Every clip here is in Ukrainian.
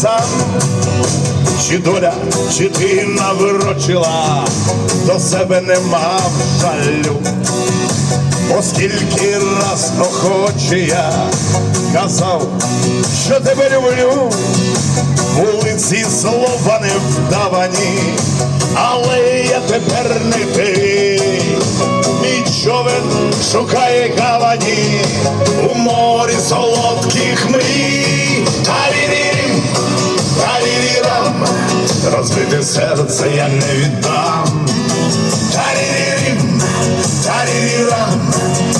сам, чи доля, чи ти наврочила, до себе не мав жалю. Оскільки раз охоче я казав, що тебе люблю, вулиці слова не вдавані, але я тепер не ти. Мій човен шукає гавані у морі солодких мрій. Розбите серце я не віддам. Тарірім, тарірірам,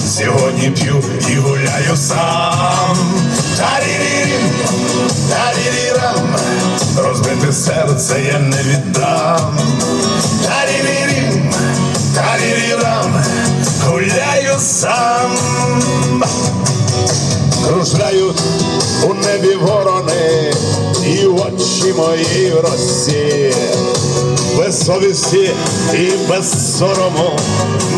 сьогодні п'ю і гуляю сам. Тарірім, тарірірам, розбите серце я не віддам. Тарірім, тарірірам, гуляю сам. Кружляють у небі ворони, і очі мої в росі. Без совісті і без сорому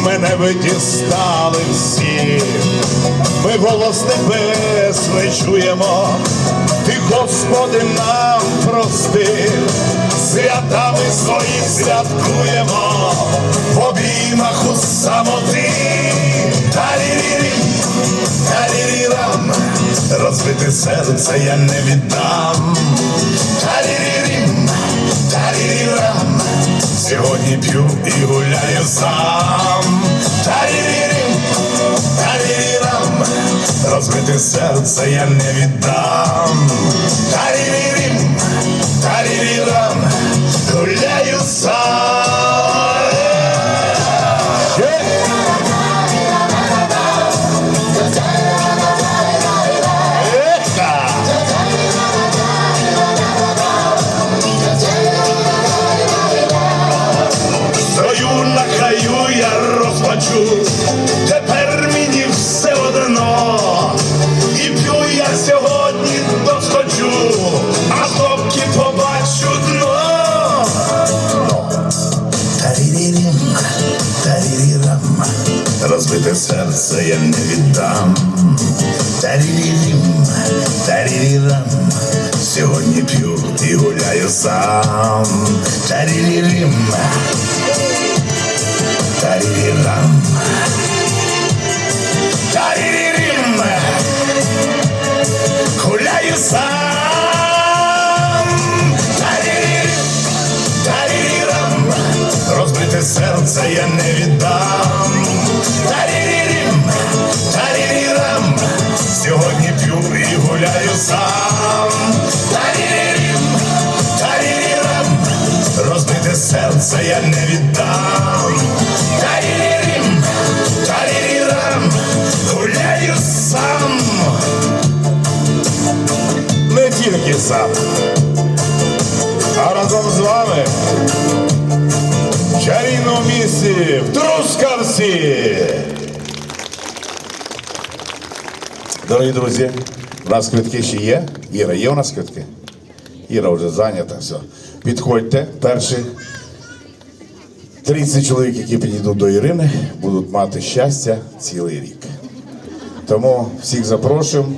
мене ви дістали всі. Ми голос небес не чуємо, ти, Господи, нам прости, святами своїх святкуємо, в обіймах у самоти. Розбите серце я не віддам. Тарірірім, тарірірам, сьогодні п'ю і гуляю сам. Тарірірім, тарірірам, розбите серце я не віддам. Тарірірім, тарірірам, розплачу, тепер мені все одно. І п'ю я сьогодні доскочу, а хлопки побачу дно. Тарірірім, тарірірам, розбите серце я не віддам. Тарірірім, тарірірам, сьогодні п'ю і гуляю сам. Тарірірім, тарірірам, тарірірім, гуляю сам. Тарірірім, тарірірам, розбите серце я не віддам. Тарірірім, розбите серце я не віддам. Тарірірім, тарірірам, гуляю сам. Не тільки сам, а разом з вами в чарівному місці в Трускавці. Дорогі друзі, у нас квитки ще є. Іра, є у нас квитки? Іра вже зайнята, все. Підходьте, перші 30 чоловік, які підійдуть до Ірини, будуть мати щастя цілий рік. Тому всіх запрошуємо.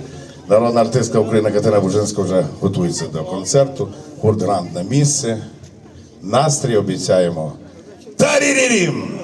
Народна артистка України Катерина Бужинська вже готується до концерту. Гурт грант на місце. Настрій обіцяємо. Тарірірім!